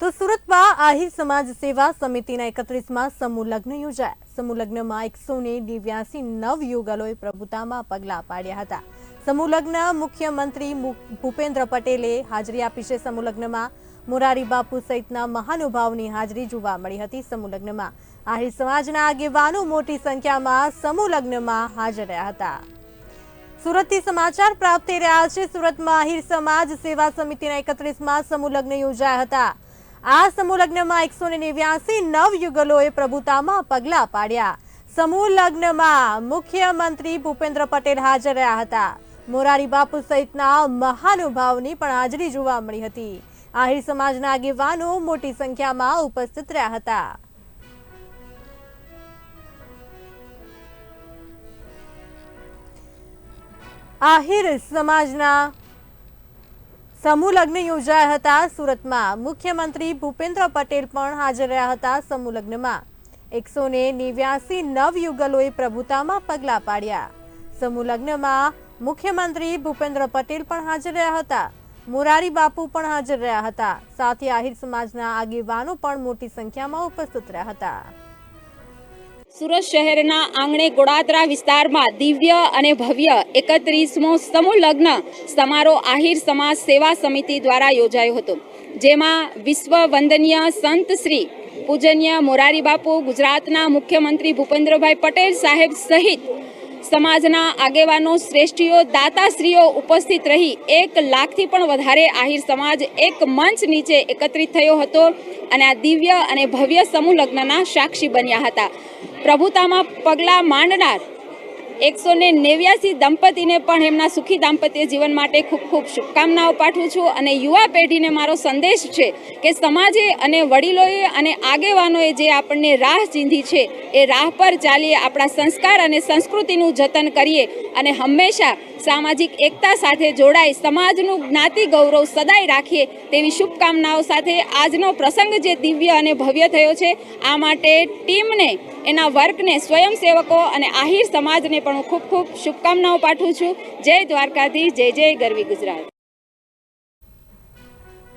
તો સુરતમાં આહિર સમાજ સેવા સમિતિના એકત્રીસમાં સમૂહ લગ્ન યોજાયા. સમૂહ લગ્નમાં એકસો ને નેવ્યાસી નવ યુગલોએ પ્રભુતામાં પગલાં પાડ્યા હતા. સમૂહ લગ્ન મુખ્યમંત્રી ભૂપેન્દ્ર પટેલે હાજરી આપી છે. સમૂહ લગ્નમાં મોરારી બાપુ સહિતના મહાનુભાવની હાજરી જોવા મળી હતી સમૂહ લગ્નમાં. આહિર સમાજના આગેવાનો મોટી સંખ્યામાં સમૂહ લગ્નમાં હાજર રહ્યા હતા. સુરતથી સમાચાર પ્રાપ્ત થઈ રહ્યા છે. સુરતમાં આહિર સમાજ સેવા સમિતિના એકત્રીસમાં સમૂહ લગ્ન યોજાયા હતા. આ સમૂહ લગ્નમાં એકસો નેવ્યાસી નવ યુગલોએ પ્રભુતામાં પગલાં પાડ્યા. સમૂહ લગ્નમાં મુખ્યમંત્રી ભૂપેન્દ્ર પટેલ હાજર રહ્યા હતા. મોરારી બાપુ સહિતના મહાનુભાવની પણ હાજરી જોવા મળી હતી. આહિર સમાજના આગેવાનો મોટી સંખ્યામાં ઉપસ્થિત રહ્યા હતા. આહિર સમાજના સમૂહ લગ્ન યોજાયા હતા સુરતમાં. મુખ્યમંત્રી ભૂપેન્દ્ર પટેલ પણ હાજર રહ્યા હતા સમૂહ લગ્નમાં. એકસો ને નેવ્યાસી નવયુગલોએ પ્રભુતામાં પગલાં પાડ્યા. સમૂહ લગ્નમાં મુખ્યમંત્રી ભૂપેન્દ્ર પટેલ પણ હાજર રહ્યા હતા. મોરારી બાપુ પણ હાજર રહ્યા હતા. સાથે આહિર સમાજના આગેવાનો પણ મોટી સંખ્યામાં ઉપસ્થિત રહ્યા હતા. સુરત શહેરના આંગણે ગોળાદરા વિસ્તારમાં દિવ્ય અને ભવ્ય એકત્રીસમો સમૂહ લગ્ન સમારોહ આહિર સમાજ સેવા સમિતિ દ્વારા યોજાયો હતો, જેમાં વિશ્વ વંદનીય સંત શ્રી પૂજનીય મોરારી બાપુ ગુજરાતના મુખ્યમંત્રી ભૂપેન્દ્રભાઈ પટેલ સાહેબ સહિત સમાજના આગેવાનો, શ્રેષ્ઠીઓ, દાતાશ્રીઓ ઉપસ્થિત રહી એક લાખથી પણ વધારે આહિર સમાજ એક મંચ નીચે એકત્રિત થયો હતો અને આ દિવ્ય અને ભવ્ય સમૂહ લગ્નના સાક્ષી બન્યા હતા. પ્રભુતામાં પગલાં માંડનાર એકસો ને નેવ્યાસી દંપતીને પણ એમના સુખી દાંપત્ય જીવન માટે ખૂબ ખૂબ શુભકામનાઓ પાઠવું છું અને યુવા પેઢીને મારો સંદેશ છે કે સમાજે અને વડીલોએ અને આગેવાનોએ જે આપણને રાહ ચીંધી છે, એ રાહ પર ચાલીએ, આપણા સંસ્કાર અને સંસ્કૃતિનું જતન કરીએ અને હંમેશા સામાજિક એકતા સાથે જોડાઈ, સમાજનું જ્ઞાતિ ગૌરવ સદાય રાખીએ તેવી શુભકામનાઓ સાથે આજનો પ્રસંગ જે દિવ્ય અને ભવ્ય થયો છે, આ માટે ટીમને, એના વર્કને સ્વયંસેવકો અને આહિર સમાજને પણ હું ખૂબ ખૂબ શુભકામનાઓ પાઠવું છું. જય દ્વારકાધીશ જય જય ગરવી ગુજરાત.